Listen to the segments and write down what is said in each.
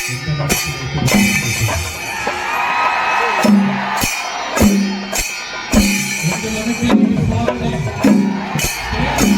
Thank you.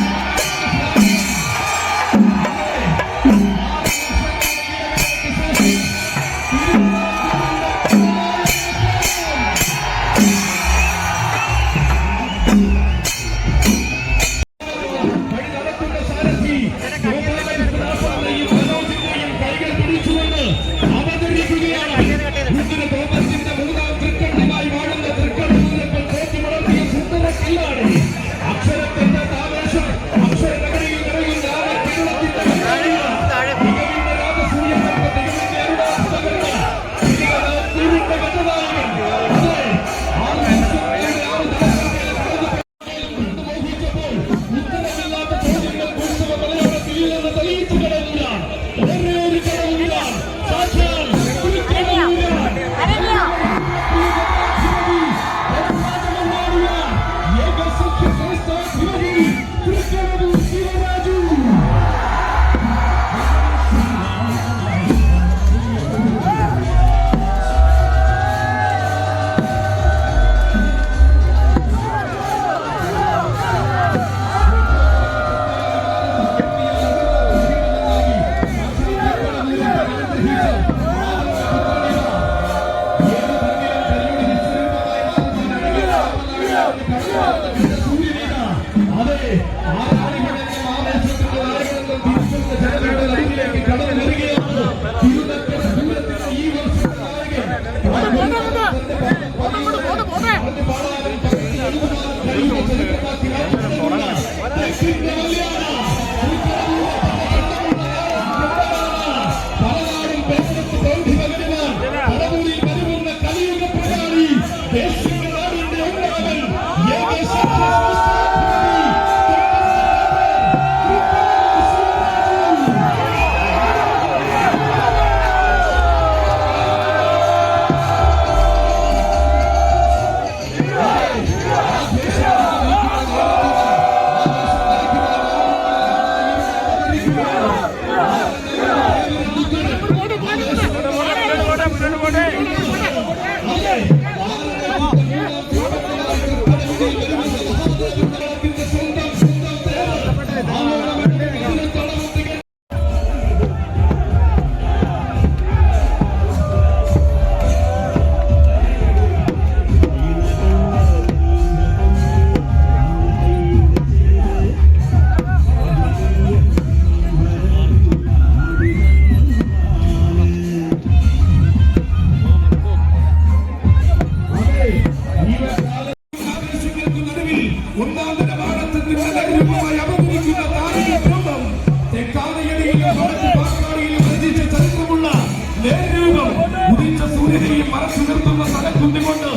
ദൈവം ഉദിച്ച സൂര്യനെയും മറച്ചു നിർത്തുന്ന തലക്കുന്തികൊണ്ട്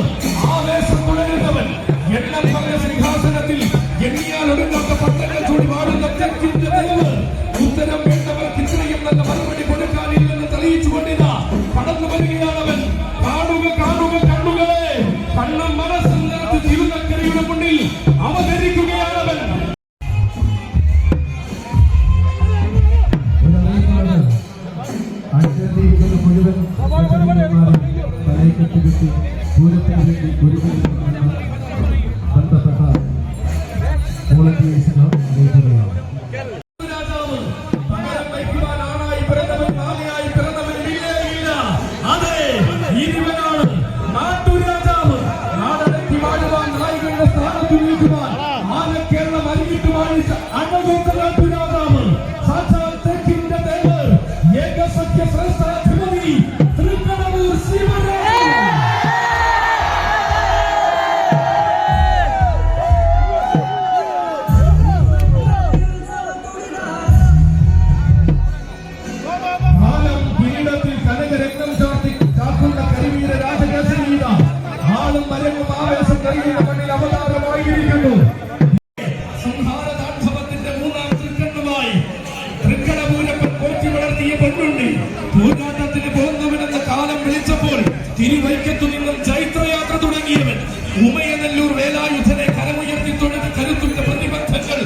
ആവേശം തുടരുന്നവൻ. എണ്ണ പറഞ്ഞ സിംഹാസനത്തിൽ എണ്ണിയാൽ ഒടുങ്ങും Yine beraber. തുടങ്ങിയവൻ ഉമയനല്ലൂർ വേലായുധനെ കരമുയർത്തി തൊഴുത് കരുത്തുറ്റ പ്രതിബദ്ധങ്ങൾ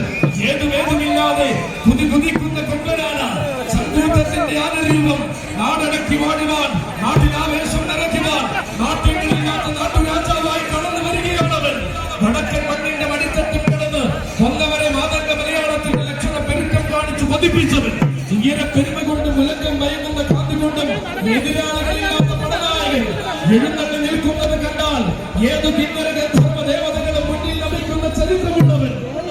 ഏതുമേതുമില്ലാതെ കുതി കുതിക്കുന്ന കൊമ്പനാണ്. സങ്കൂട്ടത്തിന്റെ ആനരൂപം നാടടക്കി വാടുവാൻ നാട്ടിലാവേശം നിറയ്ക്കുവാൻ നാട്ടിലില്ലാത്ത നാട്ടുരാജാവായി കടന്നു വരികയാണ് അവൻ. വടക്കൻ മണ്ണിന്റെ മടിത്തട്ടിൽ കിടന്ന് കൊന്നവരെ മാതന്റെ മലയാളത്തിൽ ലക്ഷണ പെരുക്കം കാണിച്ചു പതിപ്പിച്ചവൻ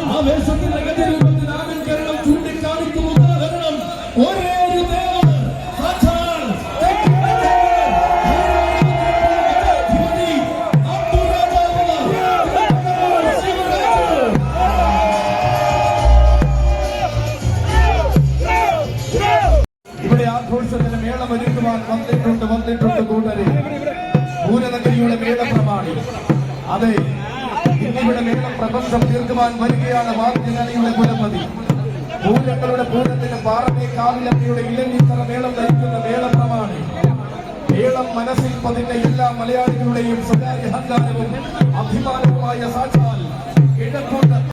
ആവേശത്തിന്റെ ഗതിരൂപത്തിൽ ആകൻ കേരളം ചൂണ്ടിക്കാണിക്കും ഉദാഹരണം ഒരേ ഒരു ദേവൻ. ഇവിടെ ആഘോഷത്തിന് മേളം ഒരുക്കുവാൻ വന്നിട്ടുണ്ട് വന്നിട്ടുണ്ട് കൂട്ടരെ പൂരനഗരിയുടെ മേളപ്രമാണി അതെ ഇന്നിവിടെ മേളം പ്രബന്ധം തീർക്കുവാൻ വരികയാണ് വാദ്യനാളിയുടെ കുലപതി. പൂരങ്ങളുടെ പൂരത്തിന്റെ പാറമേ കാവിലമ്മയുടെ ഇലഞ്ഞിത്തറ മേളം നയിക്കുന്ന മേളപ്രമാണി. മേളം മനസ്സിൽ പതിഞ്ഞ എല്ലാ മലയാളികളുടെയും സ്വകാര്യ അഹങ്കാരവും അഭിമാനവുമായ സാക്ഷാൽ കിഴക്കോട്ട്